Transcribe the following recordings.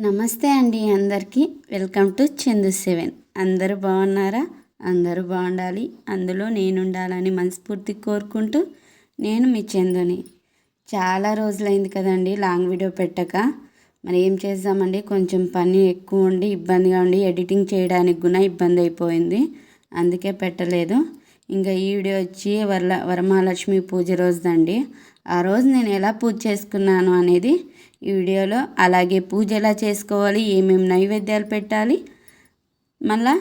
నమస్తే అండి అందరికీ. వెల్కమ్ టు చందు సెవెన్ అందరూ బాగున్నారా? అందరూ బాగుండాలి. అందులో నేను ఉండాలని మనస్ఫూర్తి కోరుకుంటూ నేను మీ చందుని. చాలా రోజులైంది కదండి లాంగ్ వీడియో పెట్టక. మరి ఏం చేద్దామండి? కొంచెం పని ఎక్కువ ఉండి ఇబ్బందిగా ఉండి ఎడిటింగ్ చేయడానికి కూడా ఇబ్బంది అయిపోయింది. అందుకే పెట్టలేదు. ఇంకా ఈ వీడియో వచ్చి వరల వరమహాలక్ష్మి పూజ రోజుదండి. ఆ రోజు నేను ఎలా పూజ చేసుకున్నాను అనేది ఈ వీడియోలో అలాగే పూజ ఎలా చేసుకోవాలి ఏమేమి నైవేద్యాలు పెట్టాలి మళ్ళా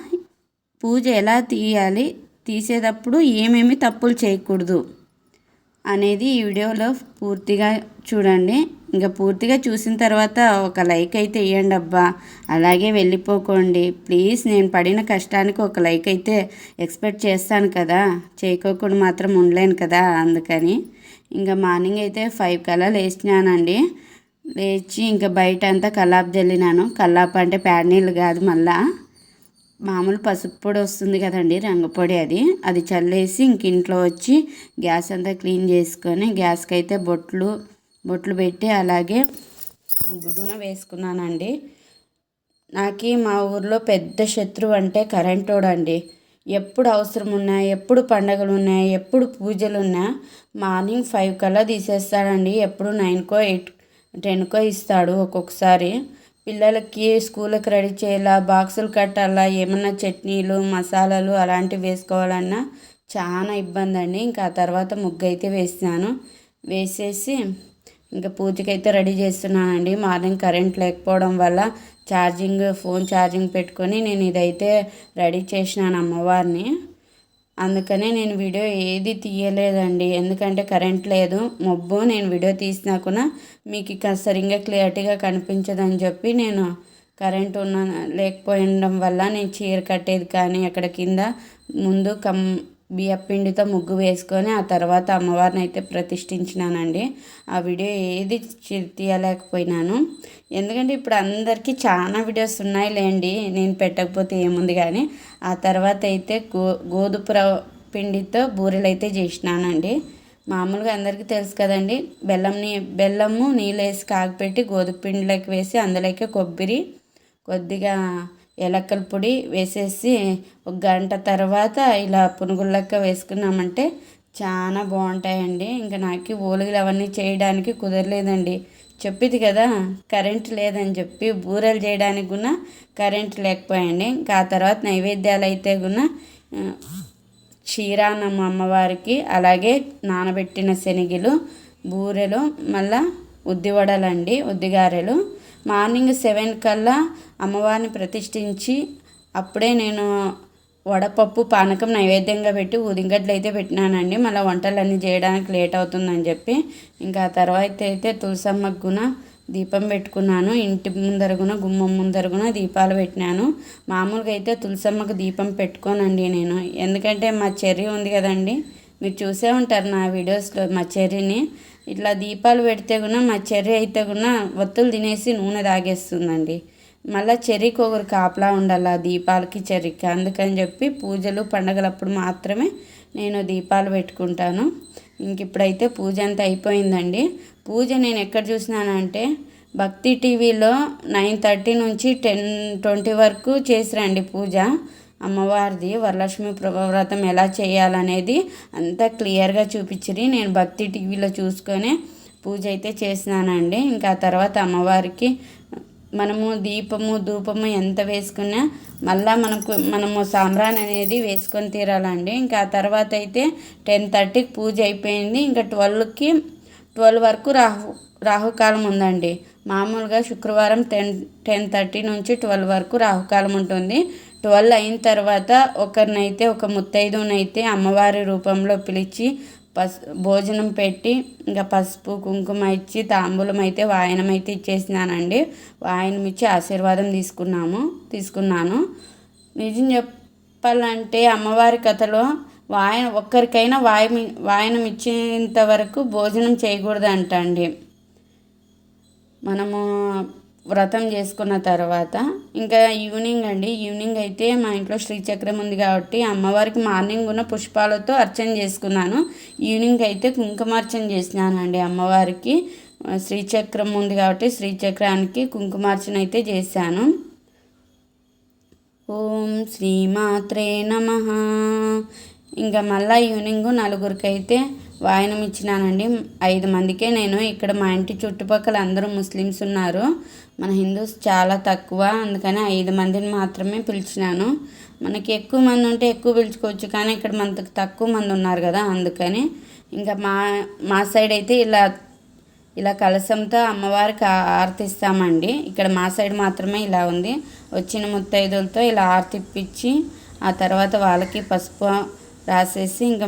పూజ ఎలా తీయాలి తీసేటప్పుడు ఏమేమి తప్పులు చేయకూడదు అనేది ఈ వీడియోలో పూర్తిగా చూడండి. ఇంకా పూర్తిగా చూసిన తర్వాత ఒక లైక్ అయితే ఇవ్వండి అబ్బా. అలాగే వెళ్ళిపోకండి. ప్లీజ్ నేను పడిన కష్టానికి ఒక లైక్ అయితే ఎక్స్పెక్ట్ చేస్తాను కదా. చేయకోకుండా మాత్రం ఉండలేను కదా అందుకని. ఇంకా మార్నింగ్ అయితే ఫైవ్ కల్లా లేచినానండి. లేచి ఇంకా బయట అంతా కల్లాపు జల్లినాను. కల్లాపు అంటే ప్యాడ్ నీళ్ళు కాదు మళ్ళా. మామూలు పసుపు పొడి వస్తుంది కదండి రంగుపొడి అది. అది చల్లేసి ఇంక ఇంట్లో వచ్చి గ్యాస్ అంతా క్లీన్ చేసుకొని గ్యాస్కి అయితే బొట్లు బొట్లు పెట్టి అలాగే ముగ్గున వేసుకున్నానండి. నాకు మా ఊర్లో పెద్ద శత్రువు అంటే కరెంటోడండి. ఎప్పుడు అవసరం ఉన్నా ఎప్పుడు పండగలు ఉన్నాయి ఎప్పుడు పూజలు ఉన్నా మార్నింగ్ ఫైవ్ కల్లా తీసేస్తాడండి. ఎప్పుడు నైన్కో ఎయిట్ టెన్కో ఇస్తాడు ఒక్కొక్కసారి. పిల్లలకి స్కూల్కి రెడీ చేయాలా బాక్సులు కట్టాలా ఏమన్నా చట్నీలు మసాలాలు అలాంటివి వేసుకోవాలన్నా చాలా ఇబ్బంది అండి ఇంకా ఆ తర్వాత ముగ్గు అయితే వేసినాను. వేసేసి ఇంకా పూజకైతే రెడీ చేస్తున్నానండి. మార్నింగ్ కరెంట్ లేకపోవడం వల్ల ఛార్జింగ్ ఫోన్ ఛార్జింగ్ పెట్టుకొని నేను ఇదైతే రెడీ చేసినాను అమ్మవారిని. అందుకనే నేను వీడియో ఏది తీయలేదండి. ఎందుకంటే కరెంట్ లేదు. మబ్బు నేను వీడియో తీసినా కూడా మీకు ఇక సరిగ్గా క్లియర్టీగా కనిపించదని చెప్పి నేను కరెంట్ ఉన్న లేకపోయడం వల్ల నేను చీర కట్టేది కానీ అక్కడ కింద ముందు కమ్ బియ్యపిండితో ముగ్గు వేసుకొని ఆ తర్వాత అమ్మవారిని అయితే ప్రతిష్ఠించినానండి. ఆ వీడియో ఏది తీయలేకపోయినాను. ఎందుకంటే ఇప్పుడు అందరికీ చాలా వీడియోస్ ఉన్నాయి లేండి నేను పెట్టకపోతే ఏముంది కానీ. ఆ తర్వాత అయితే గో గోధుమ పిండితో బూరెలు అయితే చేసినానండి. మామూలుగా అందరికీ తెలుసు కదండి. బెల్లంని బెల్లము నీళ్ళు వేసి కాగపెట్టి గోధుమ పిండిలోకి వేసి అందులోకి కొబ్బరి కొద్దిగా ఎలకల పొడి వేసేసి ఒక గంట తర్వాత ఇలా పునుగులక్క వేసుకున్నామంటే చాలా బాగుంటాయండి. ఇంకా నాకు ఓలుగులు అవన్నీ చేయడానికి కుదరలేదండి. చెప్పింది కదా కరెంట్ లేదని చెప్పి బూరెలు చేయడానికి కూడా కరెంట్ లేకపోయండి. ఇంకా ఆ తర్వాత నైవేద్యాలు అయితే కూడా క్షీరాన్నం అమ్మవారికి అలాగే నానబెట్టిన శనగలు బూరెలు మళ్ళా ఉద్దివడలండి ఉద్దిగారెలు. మార్నింగ్ సెవెన్ కల్లా అమ్మవారిని ప్రతిష్ఠించి అప్పుడే నేను వడపప్పు పానకం నైవేద్యంగా పెట్టి ఉదింగడ్లు అయితే పెట్టినానండి. మళ్ళీ వంటలన్నీ చేయడానికి లేట్ అవుతుందని చెప్పి ఇంకా ఆ తర్వాత అయితే తులసమ్మకు గుణ దీపం పెట్టుకున్నాను. ఇంటి ముందరుగున గుమ్మం ముందరుగున దీపాలు పెట్టినాను. మామూలుగా అయితే తులసమ్మకు దీపం పెట్టుకోనండి నేను. ఎందుకంటే మా చెర్రీ ఉంది కదండి. మీరు చూసే ఉంటారు నా వీడియోస్లో మా చెర్రీని. ఇట్లా దీపాలు పెడితే కూడా మా చెర్రీ అయితే కూడా ఒత్తులు తినేసి నూనె తాగేస్తుందండి. మళ్ళీ చెర్రీకి ఒకరు కాపలా ఉండాలి ఆ దీపాలకి చెర్రీకి. అందుకని చెప్పి పూజలు పండగలప్పుడు మాత్రమే నేను దీపాలు పెట్టుకుంటాను. ఇంక ఇప్పుడైతే పూజ అంతా అయిపోయిందండి. పూజ నేను ఎక్కడ చూసినానంటే భక్తి టీవీలో నైన్ థర్టీ నుంచి టెన్ ట్వంటీ వరకు చేసిరండి పూజ. అమ్మవారిది వరలక్ష్మి ప్రభవ్రతం ఎలా చేయాలనేది అంతా క్లియర్గా చూపించిరి. నేను భక్తి టీవీలో చూసుకొని పూజ అయితే చేసినానండి. ఇంకా తర్వాత అమ్మవారికి మనము దీపము ధూపము ఎంత వేసుకున్నా మళ్ళా మనకు మనము సాంబ్రాన్ అనేది వేసుకొని తీరాలండి. ఇంకా ఆ తర్వాత అయితే టెన్ థర్టీకి పూజ అయిపోయింది. ఇంకా ట్వెల్వ్కి ట్వెల్వ్ వరకు రాహు రాహుకాలం ఉందండి. మామూలుగా శుక్రవారం టెన్ టెన్ థర్టీ నుంచి ట్వెల్వ్ వరకు రాహుకాలం ఉంటుంది. ట్వెల్వ్ అయిన తర్వాత ఒకరినైతే ఒక ముత్తైదునైతే అమ్మవారి రూపంలో పిలిచి పస్ భోజనం పెట్టి ఇంకా పసుపు కుంకుమ ఇచ్చి తాంబూలం అయితే వాయనం అయితే ఇచ్చేసినానండి. వాయనం ఇచ్చి ఆశీర్వాదం తీసుకున్నాము తీసుకున్నాను. నిజం చెప్పాలంటే అమ్మవారి కథలో వాయన ఒక్కరికైనా వాయ వాయనం ఇచ్చేంత వరకు భోజనం చేయకూడదంట అండి మనము వ్రతం చేసుకున్న తర్వాత ఇంకా ఈవినింగ్ అండి. ఈవినింగ్ అయితే మా ఇంట్లో శ్రీచక్రం ఉంది కాబట్టి అమ్మవారికి మార్నింగ్ ఉన్న పుష్పాలతో అర్చన చేసుకున్నాను. ఈవినింగ్ అయితే కుంకుమార్చన చేసినానండి అమ్మవారికి. శ్రీచక్రం ఉంది కాబట్టి శ్రీచక్రానికి కుంకుమార్చన అయితే చేశాను. ఓం శ్రీమాత్రే నమ. ఇంకా మళ్ళీ ఈవినింగ్ నలుగురికి అయితే వాయనం ఇచ్చినానండి. ఐదు మందికే నేను ఇక్కడ మా ఇంటి చుట్టుపక్కల అందరూ ముస్లిమ్స్ ఉన్నారు. మన హిందూస్ చాలా తక్కువ. అందుకని ఐదు మందిని మాత్రమే పిలిచినాను. మనకి ఎక్కువ మంది ఉంటే ఎక్కువ పిలుచుకోవచ్చు. కానీ ఇక్కడ మనకు తక్కువ మంది ఉన్నారు కదా. అందుకని ఇంకా మా మా సైడ్ అయితే ఇలా ఇలా కలసంతో అమ్మవారికి ఆర్తిస్తామండి. ఇక్కడ మా సైడ్ మాత్రమే ఇలా ఉంది. వచ్చిన ముత్తైదులతో ఇలా ఆర్తిప్పించి ఆ తర్వాత వాళ్ళకి పసుపు రాసేసి ఇంకా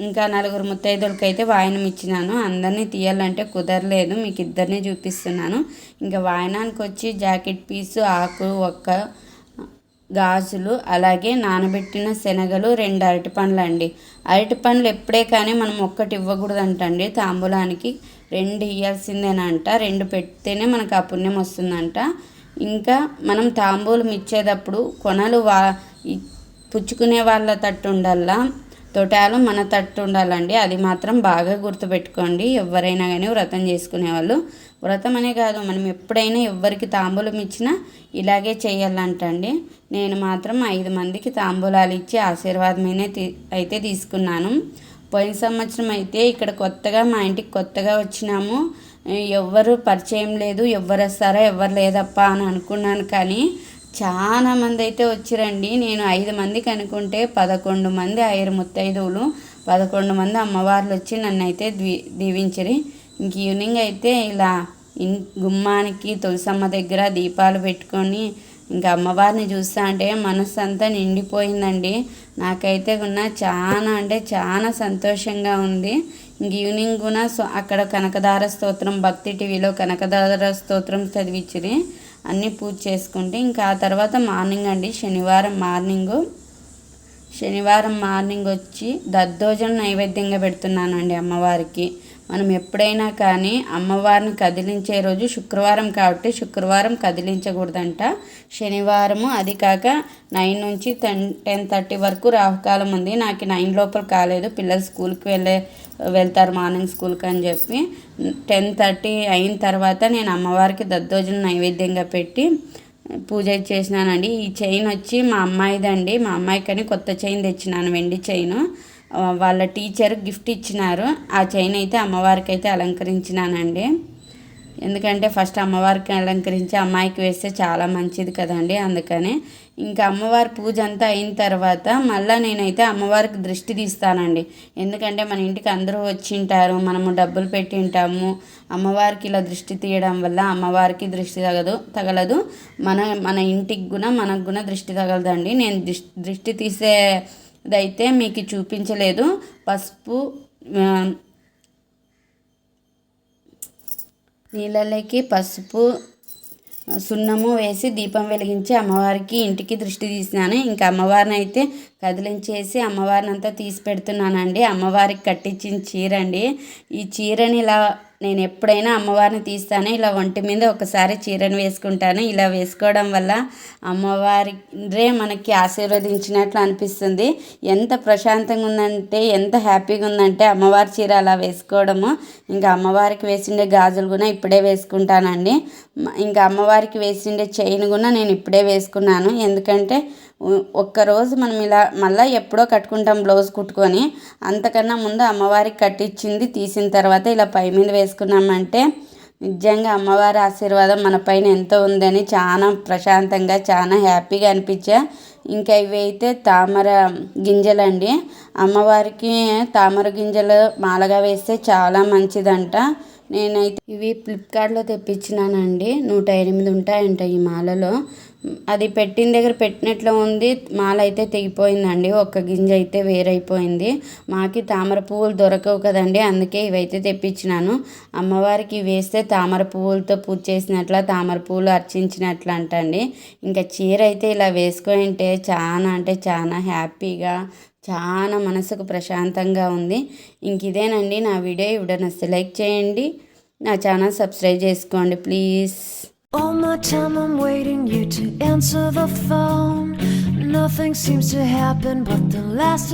ఇంకా నలుగురు ముత్తైదులకి అయితే వాయనం ఇచ్చినాను. అందరినీ తీయాలంటే కుదరలేదు. మీకు ఇద్దరిని చూపిస్తున్నాను. ఇంకా వాయనానికి వచ్చి జాకెట్ పీసు ఆకు ఒక్క గాజులు అలాగే నానబెట్టిన శనగలు రెండు అరటి పండ్లు అండి అరటి పండ్లు ఎప్పుడే కానీ మనం ఒక్కటి ఇవ్వకూడదంటండి. తాంబూలానికి రెండు ఇవ్వాల్సిందేనంట రెండు పెడితేనే మనకు ఆ పుణ్యం వస్తుందంట. ఇంకా మనం తాంబూలం ఇచ్చేటప్పుడు కొనలు వా పుచ్చుకునే వాళ్ళ తట్టు ఉండాలా తొటాలు మన తట్టు ఉండాలండి. అది మాత్రం బాగా గుర్తుపెట్టుకోండి. ఎవరైనా కానీ వ్రతం చేసుకునే వాళ్ళు వ్రతం అనే కాదు మనం ఎప్పుడైనా ఎవరికి తాంబూలం ఇచ్చినా ఇలాగే చేయాలంటండి. నేను మాత్రం ఐదు మందికి తాంబూలాలు ఇచ్చి ఆశీర్వాదమైనా అయితే తీసుకున్నాను. పోయిన సంవత్సరం అయితే ఇక్కడ కొత్తగా మా ఇంటికి కొత్తగా వచ్చినాము. ఎవ్వరు పరిచయం లేదు ఎవరు వస్తారా ఎవరు లేదప్పా అని అనుకున్నాను కానీ చాలా మంది అయితే వచ్చిరండి. నేను ఐదు మందికి అనుకుంటే పదకొండు మంది ఐదు ముత్తైదువులు. పదకొండు మంది అమ్మవార్లు వచ్చి నన్ను అయితే ద్వి దీవించరి. ఇంక ఈవినింగ్ అయితే ఇలా ఇన్ గుమ్మానికి తులసమ్మ దగ్గర దీపాలు పెట్టుకొని ఇంకా అమ్మవారిని చూస్తా అంటే మనసు అంతా నిండిపోయిందండి. నాకైతే కూడా చాలా అంటే చాలా సంతోషంగా ఉంది. ఇంక ఈవినింగ్ కూడా అక్కడ కనకదార స్తోత్రం భక్తి టీవీలో కనకదార స్తోత్రం చదివించిరి అన్నీ పూజ చేసుకుంటే ఇంకా ఆ తర్వాత మార్నింగ్ అండి శనివారం మార్నింగు. శనివారం మార్నింగ్ వచ్చి దద్దోజనం నైవేద్యంగా పెడుతున్నానండి అమ్మవారికి. మనం ఎప్పుడైనా కానీ అమ్మవారిని కదిలించే రోజు శుక్రవారం కాబట్టి శుక్రవారం కదిలించకూడదంట. శనివారము అది కాక నైన్ నుంచి టెన్ టెన్ థర్టీ వరకు రాహుకాలం ఉంది. నాకు నైన్ లోపల కాలేదు. పిల్లలు స్కూల్కి వెళ్ళే వెళ్తారు మార్నింగ్ స్కూల్కి అని చెప్పి టెన్ థర్టీ అయిన తర్వాత నేను అమ్మవారికి దద్దోజనం నైవేద్యంగా పెట్టి పూజ చేసినానండి. ఈ చైన్ వచ్చి మా అమ్మాయిదండి. మా అమ్మాయికని కొత్త చైన్ తెచ్చినాను వెండి చైను. వాళ్ళ టీచర్ గిఫ్ట్ ఇచ్చినారు. ఆ చైన్ అయితే అమ్మవారికి అయితే అలంకరించినానండి. ఎందుకంటే ఫస్ట్ అమ్మవారికి అలంకరించి అమ్మాయికి వేస్తే చాలా మంచిది కదండి అందుకని. ఇంకా అమ్మవారి పూజ అంతా అయిన తర్వాత మళ్ళీ నేనైతే అమ్మవారికి దృష్టి తీస్తానండి. ఎందుకంటే మన ఇంటికి అందరూ వచ్చింటారు మనము డబ్బులు పెట్టింటాము అమ్మవారికి ఇలా దృష్టి తీయడం వల్ల అమ్మవారికి దృష్టి తగదు తగలదు. మన మన ఇంటికి కూడా మనకు కూడా దృష్టి తగలదండి. నేను దృష్టి తీసే ఇదైతే మీకు చూపించలేదు. పసుపు నీళ్ళలోకి పసుపు సున్నము వేసి దీపం వెలిగించి అమ్మవారికి ఇంటికి దృష్టి తీసినాను. ఇంకా అమ్మవారిని అయితే కదిలించేసి అమ్మవారిని అంతా తీసి పెడుతున్నానండి. అమ్మవారికి కట్టించిన చీర అండి ఈ చీరని ఇలా నేను ఎప్పుడైనా అమ్మవారిని తీస్తాను ఇలా ఒంటి మీద ఒకసారి చీరను వేసుకుంటాను. ఇలా వేసుకోవడం వల్ల అమ్మవారిరే మనకి ఆశీర్వదించినట్లు అనిపిస్తుంది. ఎంత ప్రశాంతంగా ఉందంటే ఎంత హ్యాపీగా ఉందంటే అమ్మవారి చీర అలా వేసుకోవడము. ఇంకా అమ్మవారికి వేసిండే గాజులు కూడా ఇప్పుడే వేసుకుంటానండి. ఇంకా అమ్మవారికి వేసిండే చైన్ కూడా నేను ఇప్పుడే వేసుకున్నాను. ఎందుకంటే ఒక్కరోజు మనం ఇలా మళ్ళీ ఎప్పుడో కట్టుకుంటాం బ్లౌజ్ కుట్టుకొని అంతకన్నా ముందు అమ్మవారికి కట్టించింది తీసిన తర్వాత ఇలా పై మీద వేసుకున్నామంటే నిజంగా అమ్మవారి ఆశీర్వాదం మన పైన ఎంతో ఉందని చాలా ప్రశాంతంగా చాలా హ్యాపీగా అనిపించా ఇంకా ఇవి అయితే తామర గింజలండి. అమ్మవారికి తామర గింజలు మాలగా వేస్తే చాలా మంచిదంట. నేనైతే ఇవి ఫ్లిప్కార్ట్లో తెప్పించినానండి. నూట ఎనిమిది ఉంటాయంట ఈ మాలలో. అది పెట్టిన దగ్గర పెట్టినట్లు ఉంది. మాల అయితే తెగిపోయిందండి. ఒక్క గింజ అయితే వేరైపోయింది. మాకి తామర పువ్వులు దొరకవు కదండి. అందుకే ఇవైతే తెప్పించినాను. అమ్మవారికి వేస్తే తామర పువ్వులతో పూజ చేసినట్ల తామర పువ్వులు అర్చించినట్లు అంటండి. ఇంకా చీర అయితే ఇలా వేసుకుంటే చాలా అంటే చాలా హ్యాపీగా చాలా మనసుకు ప్రశాంతంగా ఉంది ఇంక ఇదేనండి నా వీడియో ఇవ్వడం లైక్ చేయండి నా ఛానల్ సబ్స్క్రైబ్ చేసుకోండి please All my time I'm waiting you to answer the phone. Nothing seems to happen but the last